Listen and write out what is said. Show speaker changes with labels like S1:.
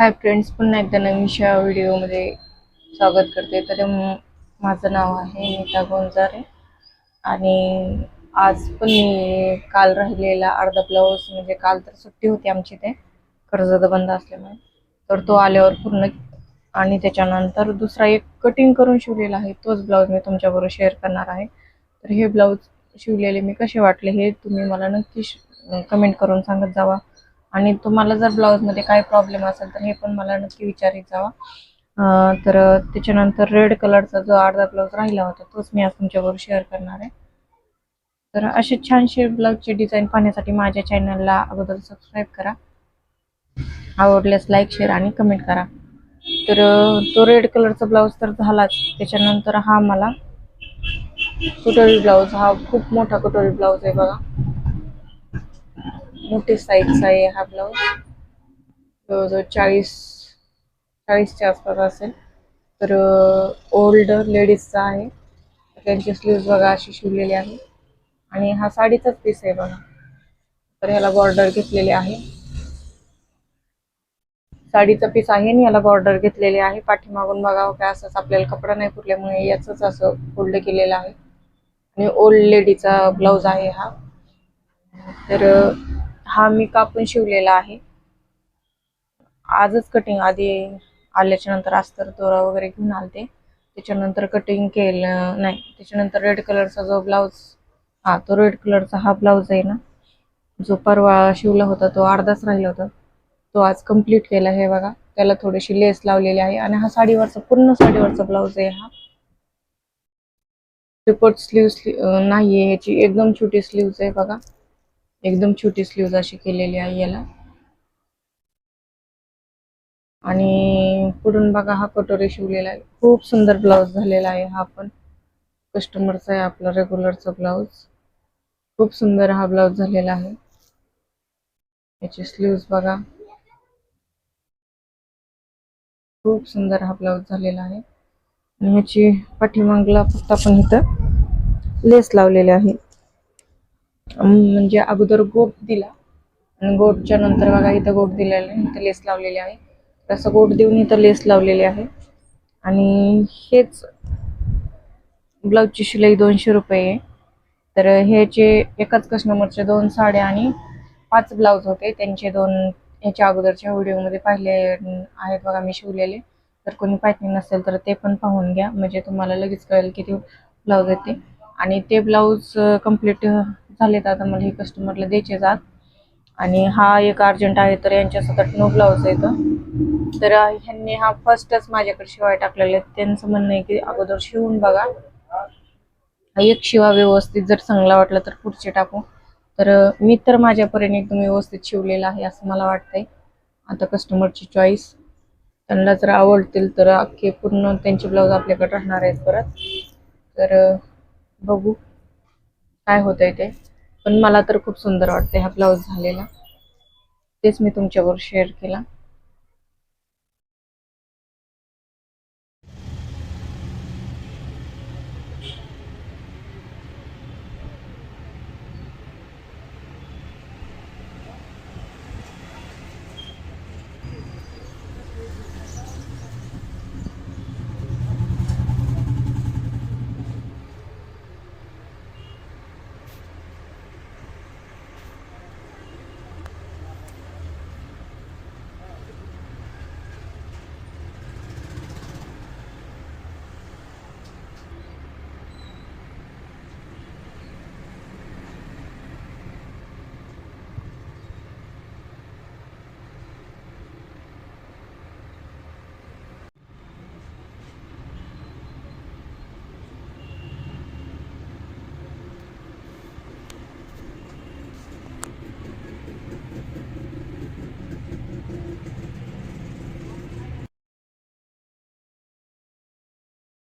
S1: Hi friends पुन्हा एकदा नवीनशा व्हिडिओमध्ये स्वागत करते. तर माझं नाव आहे नीता गोंजारे आणि आज पण मी काल राहिलेला अर्धा ब्लाऊज म्हणजे काल तर सुट्टी होती आमची ते कर्जत बंद असल्यामुळे. तर तो आल्यावर पूर्ण आणि त्याच्यानंतर दुसरा एक कटिंग करून शिवलेला आहे तोच ब्लाऊज मी तुमच्याबरोबर शेअर करणार आहे. तर हे ब्लाऊज शिवलेले मी कसे वाटले हे तुम्ही मला नक्की कमेंट करून सांगत जावा. आणि तुम्हाला जर ब्लाऊजमध्ये काय प्रॉब्लेम असेल तर हे पण मला नक्की विचारित जावा. तर त्याच्यानंतर रेड कलरचा जो अर्धा ब्लाऊज राहिला होता तोच मी आज तुमच्याबरोबर शेअर करणार आहे. तर असे छानशे ब्लाऊजचे डिझाईन पाहण्यासाठी माझ्या चॅनलला अगोदर सबस्क्राईब करा. आवडल्यास लाईक शेअर आणि कमेंट करा. तर तो रेड कलरचा ब्लाऊज तर झालाच. त्याच्यानंतर हा मला कटोरी ब्लाऊज हा खूप मोठा कटोरी ब्लाऊज आहे बघा. मोठी साईजचा आहे हा ब्लाऊज जवळजवळ चाळीस चाळीसच्या आसपास असेल. तर ओल्ड लेडीजचा आहे. त्यांची स्लीव्ज बघा अशी शिवलेली आहे. आणि हा साडीचाच पीस आहे बघा. तर ह्याला बॉर्डर घेतलेली आहे. साडीचा पीस आहे आणि याला बॉर्डर घेतलेली आहे. पाठीमागून बघावं हो, काय असंच आपल्याला कपडा नाही पुरल्यामुळे याच असं फोल्ड केलेलं आहे. आणि ओल्ड लेडीचा ब्लाऊज आहे हा. तर हा मी कापून शिवलेला आहे. आजच कटिंग आधी आल्याच्यानंतर अस्तर दोरा वगैरे घेऊन आलते. त्याच्यानंतर कटिंग केलं नाही. त्याच्यानंतर रेड कलरचा जो ब्लाऊज हा तो रेड कलरचा हा ब्लाऊज आहे ना जो परवा शिवला होता तो अर्धाच राहिला होता. तो आज कंप्लीट केला हे बघा. त्याला थोडीशी लेस लावलेली आहे आणि हा साडीवरचा पूर्ण साडीवरचा ब्लाऊज आहे हा. रिपोर्ट नाही नाहीये ह्याची एकदम छोटी स्लीव्ज आहे बघा. एकदम छोटी स्लीव्ज अशी केलेली आहे याला. आणि पुढून बघा हा कटोरी शिवलेला आहे. खूप सुंदर ब्लाऊज झालेला आहे हा पण. कस्टमरचा आहे आपला रेग्युलरचा ब्लाऊज खूप सुंदर हा ब्लाऊज झालेला आहे. याची स्लीव्ज बघा. खूप सुंदर हा ब्लाऊज झालेला आहे. आणि ह्याची पाठीमागला फक्त आपण इथं लेस लावलेले आहे. म्हणजे अगोदर गोट दिला. आणि गोटच्या नंतर बघा इथं गोट दिलेला आहे इथं लेस लावलेली आहे. तसं गोट देऊन इथं लेस लावलेली आहे. आणि हेच ब्लाऊजची शिलाई दोनशे रुपये आहे. तर ह्याचे एकाच कस्टमरचे दोन साड्या आणि पाच ब्लाऊज होते. त्यांचे दोन ह्याच्या अगोदरच्या व्हिडिओमध्ये पाहिले आहेत बघा मी शिवलेले. तर कोणी पाहिजे नसेल तर ते पण पाहून घ्या. म्हणजे तुम्हाला लगेच कळेल किती ब्लाऊज येते आणि ते ब्लाऊज कंप्लीट झालेत आता मला हे कस्टमरला द्यायचे जात आणि हा एक अर्जंट आहे तर यांच्या सतत नो ब्लाऊज येतं तर ह्यांनी हा फर्स्टच माझ्याकडे शिवाय टाकलेले आहेत त्यांचं म्हणणं आहे की अगोदर शिवून बघा. एक शिवा व्यवस्थित जर चांगला वाटला तर पुढचे टाकू. तर मी तर माझ्यापर्यंत एकदम व्यवस्थित शिवलेला आहे असं मला वाटतंय. आता कस्टमरची चॉईस त्यांना जर आवडतील तर अख्खे पूर्ण त्यांचे ब्लाऊज आपल्याकडे राहणार आहेत परत. तर बघू. काय होतंय ते. पण मला तर खूप सुंदर वाटते हा ब्लाऊज झालेला. तेच मी तुमच्याबरोबर शेअर केला.